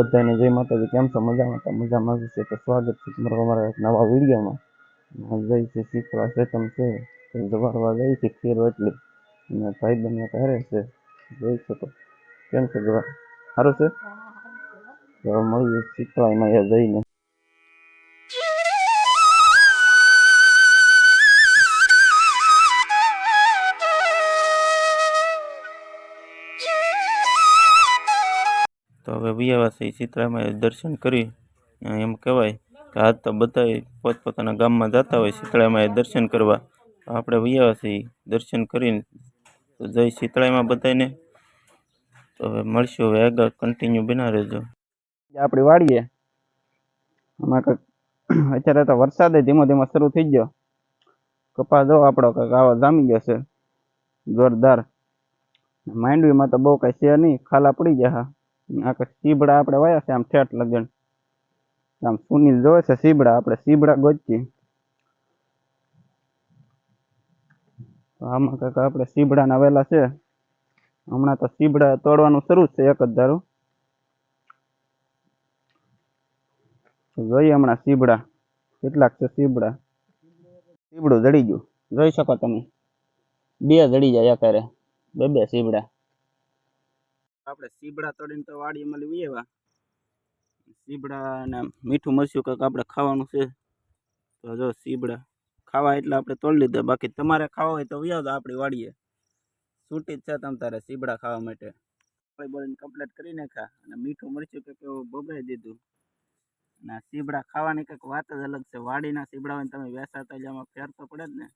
બધાને જય માતાજી કેમ છો? મજામાં? તો મજામાં જ છે. તો સ્વાગત છે તમારો અમારા એક નવા વિડીયોમાં. જય છે શીતળા સેતમ છે જવારવા જાય છે ખીર એટલી અને ભાઈ બંને કહે છે. જોઈ શકો. કેમ છે? જવા સારું છે? મળીએ શીતળામાં જઈને. તો હવે વિયાવા છે શીતળામાં દર્શન કરી અને એમ કહેવાય કે આજ તો બધા પોતપોતાના ગામમાં જતા હોય શીતળામાં દર્શન કરવા. તો આપણે વિયાવા છીએ દર્શન કરીને તો જય શીતળામાં બધાને તો હવે મળશું હવે આગળ કન્ટિન્યુ બના રહેજો. આપણી વાડીએ આમાં કંઈક અત્યારે તો વરસાદ ધીમો ધીમો શરૂ થઈ ગયો. કપાસ જો આપણો કંઈક આવા જામી ગયો છે. જોરદાર. માંડવીમાં તો બહુ કઈ છે નહીં. ખાલા પડી ગયા. હા આ સીબડા આપણે વાયા છે, આમ ઠેઠ લગન. આમ સુનિલ જોવે છે, સીબડા, આપણે સીબડા ગોચી આમાં કાકા આપણે સીબડાના વેલા છે. હમણાં તો સીબડા તોડવાનું શરૂ છે, એક જ ધારું. જોઈએ હમણાં સીબડા, કેટલાક છે સીબડા? સીબડું જડી ગયું. જોઈ શકો તમે. બે જડી જાય અત્યારે. બે બે સીબડા. આપણે સીબડા તોડીને તો વાડીમાં લઈ આવ્યા સીબડા ને મીઠું મરચું કંઈક આપણે ખાવાનું છે. તો જો સીબડા ખાવા એટલે આપણે તોડી લીધા. બાકી તમારે ખાવા હોય તો વ્યાવ આપણી વાડીએ. છૂટી જ છે તમ તારે સીબડા ખાવા માટે. આપણે બોલીને કમ્પ્લીટ કરી નાખ્યા અને મીઠું મરચું કંઈક એવું બબડાઈ દીધું. અને સીબડા ખાવાની કંઈક વાત જ અલગ છે. વાડીના સીબડા હોય તમે વેસાતા જ આમાં ફેર તો પડે જ ને.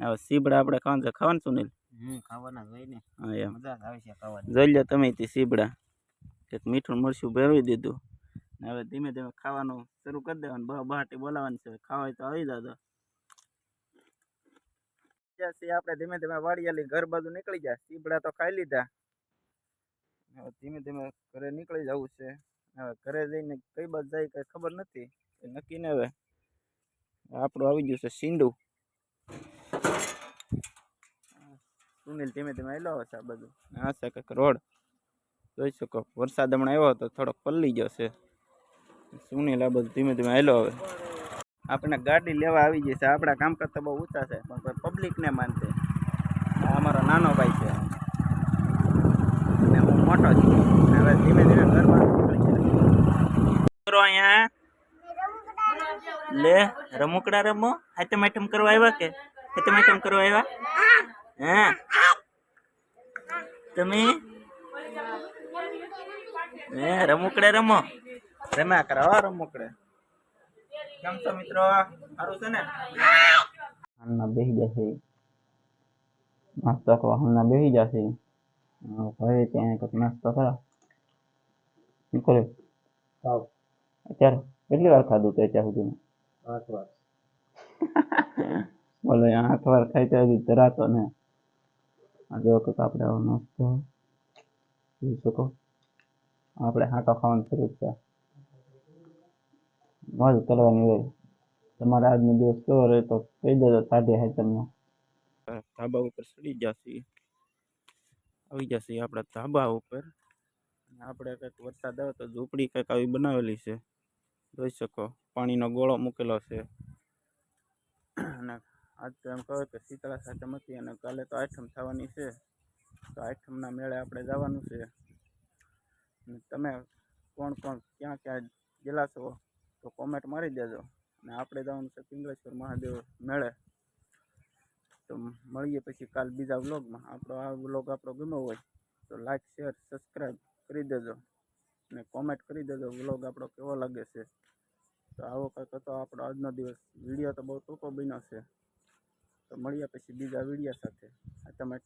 હવે સીબડા આપણે ખાવાનું છે. ખાવાનું સુનિલ? જોઈ લો તમે તે સીબડા. એક મીઠું મરચું ભેરવી દીધું. હવે ધીમે ધીમે ખાવાનું શરૂ કરી દેવાનું. બહુ બહાટી બોલાવાનું છે. ખાવાય તો આવી જાજો. આપણે ધીમે ધીમે વાડિયાલી ઘર બાજુ નીકળી જાય સીબડા તો ખાઈ લીધા. હવે ધીમે ધીમે ઘરે નીકળી જવું છે. હવે ઘરે જઈને કઈ બાજુ જાય કઈ ખબર નથી. નક્કી ને હવે. આપણું આવી ગયું છે સીંડું. સુનિલ ધીમે ધીમે આવેલો હશે આ બધું હા છે કંઈક રોડ. જોઈ શકો. વરસાદ હમણાં આવ્યો હતો થોડોક પલ્લી ગયો છે. સુનિલ આ બધું ધીમે ધીમે આવેલો હવે. આપણે ગાડી લેવા આવી ગઈ છે. આપણા કામ કરતા બહુ ઊંચા છે પણ પબ્લિકને માનતે. આ અમારો નાનો ભાઈ છે. અને હું મોટો છું. હવે ધીમે ધીમે ઘરમાં અહીંયા લે રમકડા રમો. હાથમ આઈટમ કરવા આવ્યા કે? હાથમ આઈટમ કરવા આવ્યા? હા? તમે? હે રમકડે રમો. રમ્યા કરો રમકડે કેમ છો મિત્રો? સારું છે ને? હાલના બેસી જશે. નાસ્તો કરવા હાલના બેસી જશે. ભાઈ ત્યાં કંઈક નાસ્તો કરો. નીકળે અત્યારે કેટલી વાર ખાધું તો અત્યાર સુધી આઠ વાર. બોલો આઠ વાર ખાઈ તો હજી ધરાતો ને. આ જો કંઈક આપણે આવો નાસ્તો જોઈ શકો. આપણે હાંટો ખાવાનું શરૂ છે. મોજ કરવાની હોય. તમારે આજનો દિવસ કેવો રહે તો કહી દેજો સાઢે હે તમને. ધાબા ઉપર ચડી જશે આવી જશે આપણા ધાબા ઉપર. આપણે કંઈક વરસાદ આવે તો ઝૂંપડી કંઈક આવી બનાવેલી છે. જોઈ શકો, પાણીનો ગોળો મૂકેલો છે. અને આજ તો એમ કહો કે શીતળા સાતમ હતી અને કાલે તો આઠમ થવાની છે. તો આઠમના મેળે આપણે જવાનું છે. તમે કોણ કોણ ક્યાં ક્યાં ગયેલા છો તો કોમેન્ટ મારી દેજો. અને આપણે જવાનું છે પિંગલેશ્વર મહાદેવ મેળે. તો મળીએ પછી કાલ બીજા વ્લોગમાં. આપણો આ વ્લોગ આપણો ગમ્યો હોય તો લાઇક શેર સબસ્ક્રાઈબ કરી દેજો. અને કોમેન્ટ કરી દેજો વ્લોગ આપણો કેવો લાગે છે. તો આવો કંઈક હતો આપણો આજનો દિવસ. વીડિયો તો બહુ ટૂંકો બન્યો છે. તો મળીએ પછી બીજા વીડિયો સાથે. આ તમે